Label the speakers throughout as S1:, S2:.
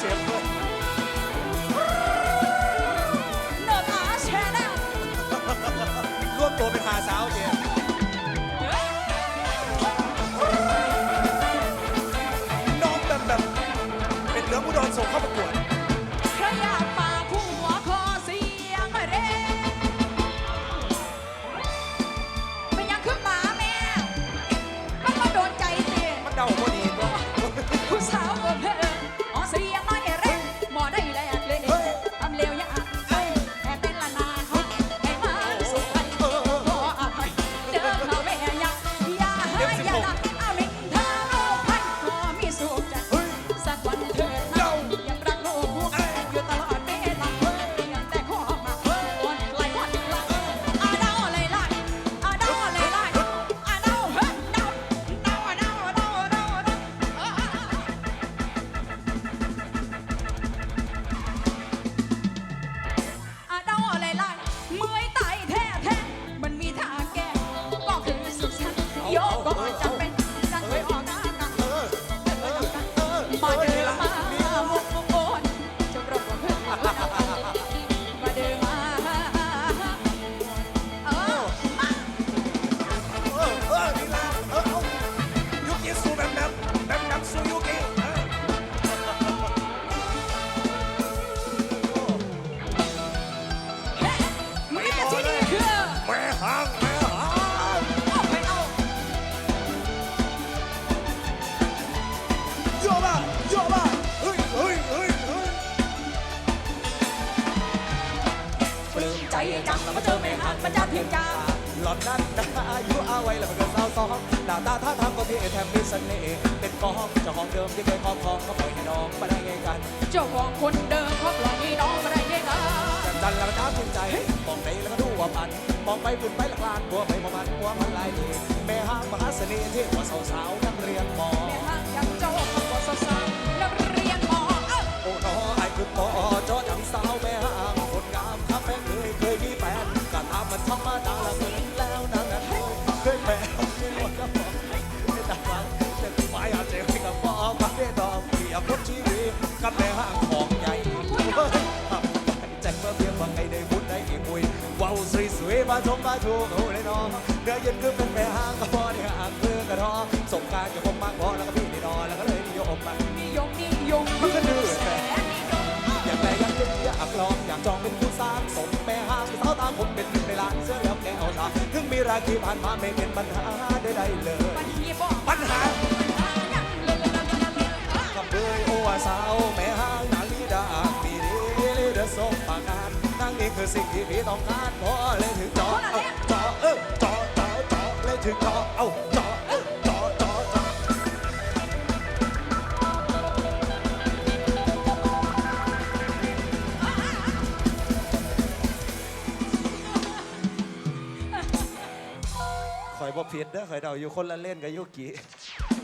S1: เสี
S2: ยงตาแชร์แนลรวมตัวเป็หาสาวเดียน้องแบบแบบเป็นเหลืองอุดนส่งเข้าป
S1: ระ
S2: กวดา
S1: งแม่หาง
S2: เอาไปเอา
S1: โยบ้าโยบ้าเฮ้ยเฮ้ยเฮ้ยเฮ้ย
S2: ปลื้มใจจังมาเจอแม่หักมาจากเพียงจา
S1: หล่อนนั้นอายุอาไว้แล้วมันเก็สาวสองหน้าตาท่าทางก็เท่แถมมีเสน่ห์เป็นกองเจ้าของเดิมที่เคยครอบครองก็ปล่อยให้น้องมาได้ไงกัน
S2: เจ้าของคนเดิมเขาปล่อยให้น้องมาได้ยังไง
S1: จันจันแล้วก็จ้าภูมิใจมองไปแล้วก็ดูว่ามัน องไปฝุ่นไปหละกลานบัวไปประมันบัวมันลายดีแม่ห้างมหาเสน่ห์ที่ว่าสาวสาวๆนักเรียนมอ
S2: แม่หักยังเจ้าของบ่าสาวๆนักเรียนมอเอ้
S1: โอ้น้อไอ้คือปอจอจังสาวแม่ห้างคนงามข้าแม่เคยเคยมีแฟนกะทำมันธรรมดาละเกินแล้วนะนะเคยแฟนไม่หมดแล้วบอกไม่ตาฟังแต่หมายอาจจะให้กับพ่อมาได้ดอกเกียบรถชีวิตกับแม่ห้าง สวยสวยมาชมมาถูกโอ้เลยน้องเนื้อเย็นคือเป็นแม่ห้างก็พอได้ห่างเพื่อกระทอสงการจะคงมากพอแล้วก็พี่นี่นอนแล้วก็เลยนิยมมา
S2: นิยมนิยม
S1: มันก็ดื้อ
S2: แสนนิยม
S1: อยากแต่อยากเป็นอยากลองอยากจองเป็นผู้สร้างสมแม่ห้างสาวตามผมเป็นหนึ่งในล้านเสื้อแล้วแกเอาตาถึงมีราคีผ่านมาไม่เป็นปัญหาใดๆเลย
S2: ปัญหาบ่
S1: ปัญหา
S2: ปัญหายังเลยเลยเลยเลยเลย
S1: กับเลยโอ้ว่าสาวแม่ห้างนางลีดามีดีเดือดส่งปากงาน นั่งนี่คือสิ่งที่พี่ต้องการพอเลยถึงจอเอาจอเออจอจอจอเลยถึงจอเอาจอเออจอจอจอข่อยบ่ผิดเด้อข่อยเดาอยู่คนละเล่นกับยุกิ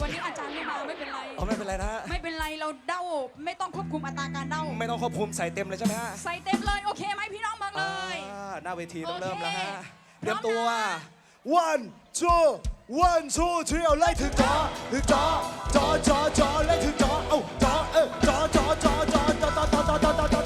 S2: วันนี้อาจารย์ไม่มาไม่เป็นไร
S1: เอาไม่เป็นไรนะฮะ
S2: ไม่เป็นไรเราเด้าไม่ต้องควบคุมอัตราการเด้า
S1: ไม่ต้องควบคุมใส่เต็มเลยใช่ไหมฮะ
S2: ใส่เต็มเลยโอเคไหมพี่น้องเมืองเลย
S1: อ่าหน้าเวทีต้อง
S2: โอเค
S1: เริ่มแล้วฮะ
S2: พร้อมนะ
S1: เตรียมตัว one two one two three เอาไล่ถึงจอถึงจอจอจอจอไล่ถึงจอเอ้าจอเออจอจอจอจอจอจอจอจอจอจอจอจอจอจอจอจอจอ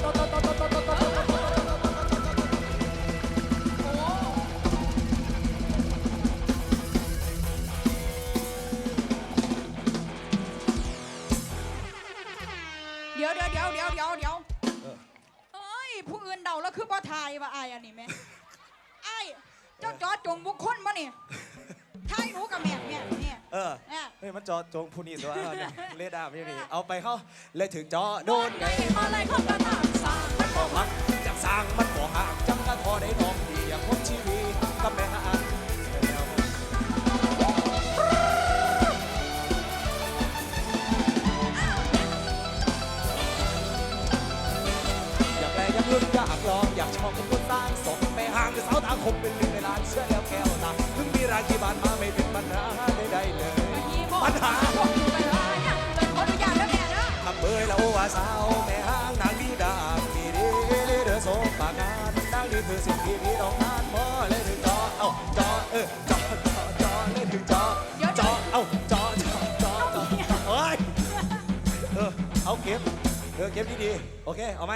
S1: จอ
S2: เดี๋ยวเดี๋ยวเดี๋ยวเดี๋ยวเดี๋ยวเอ้ย ผู้อื่นเดาแล้วคือบ่ทายว่าอายอันนี้แม่ไอ้ายเจ้าจอจงบุคคลมานี่ทายหนูกับแม่เนี่ยเนี่ย
S1: เออ
S2: เนี่ย
S1: เฮ้ยมันจอจงผู้นี้ตัวเอาเนี่ยเลดาไม่นี่เอาไปเข้าเลยถึงจอโดนไง
S2: มาอะไรเข้ากระตางสร้าง
S1: มันบอกมักจังสร้างมันบอกห่างจังกันพอได้น้องดีอยากพบชีวิตกับแม่ห่า คมเป็นหนึ่งในล้านเชื่อแล้วแก้วตาถึงมีรายที่บ้านมาไม่เป็นปัญหาใดๆเลยปัญหา
S2: ปัญหายังเลยขออนุญาตแล้วแม่นะ
S1: ทำเบยแล้วว่าสาวแม่ห้างนางดีดามีดีเดือโซปากงานนางดีคือสิ่งที่พี่ต้องการพอเลยถึงจอเอ้าจอเออจอจอจอเลยถึงจอจอเอ้าจอจอจอจอเฮ้ยเออเอาเก็บเออเก็บดีๆโอเคเอาไหม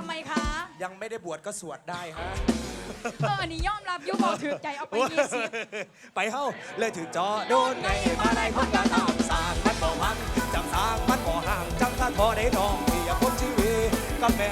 S2: คะ
S1: ยังไม่ได้บวชก็สวดได้ฮะ
S2: เอออันนี้ยอมรับยุบอกถือใจเอาไปยีสิ
S1: ไปเฮ้าเลยถือจอโดนในมาในคนกระ
S2: ตามสางมันบ่หังจำสางมันบ่ห่งจำท่านบ่ได้น้องที่ย่นชีวิตก็แม่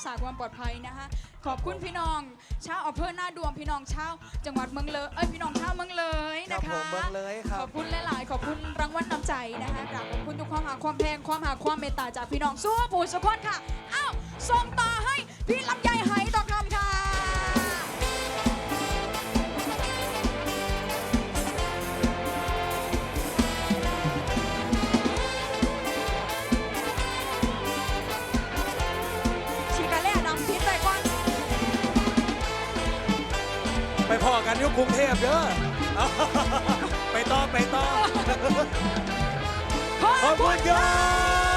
S2: กษาความปลอดภัยนะคะ ขอบคุณพี่น้อง ชาวอำเภอหน้าดวงพี่น้องชาวจังหวัดเมืองเลยเอ้ยพี่น้องชาวเมืองเลยนะ
S1: ครั
S2: คะ
S1: บเมืองเลยครับ
S2: ขอบคุณหลายๆ ขอบคุณรางวัลน้ำใจนะคะขอบคุณทุกความหาความแพงความหาความเมตตาจากพี่น้องสู้ผู้สุขคนค่ะอ้าวส่งต่อให้พี่ลำย พ่อกันยุค
S1: กรุงเทพเด้อไปต่อไปต่อ
S2: ขอบคุ
S1: ณครับ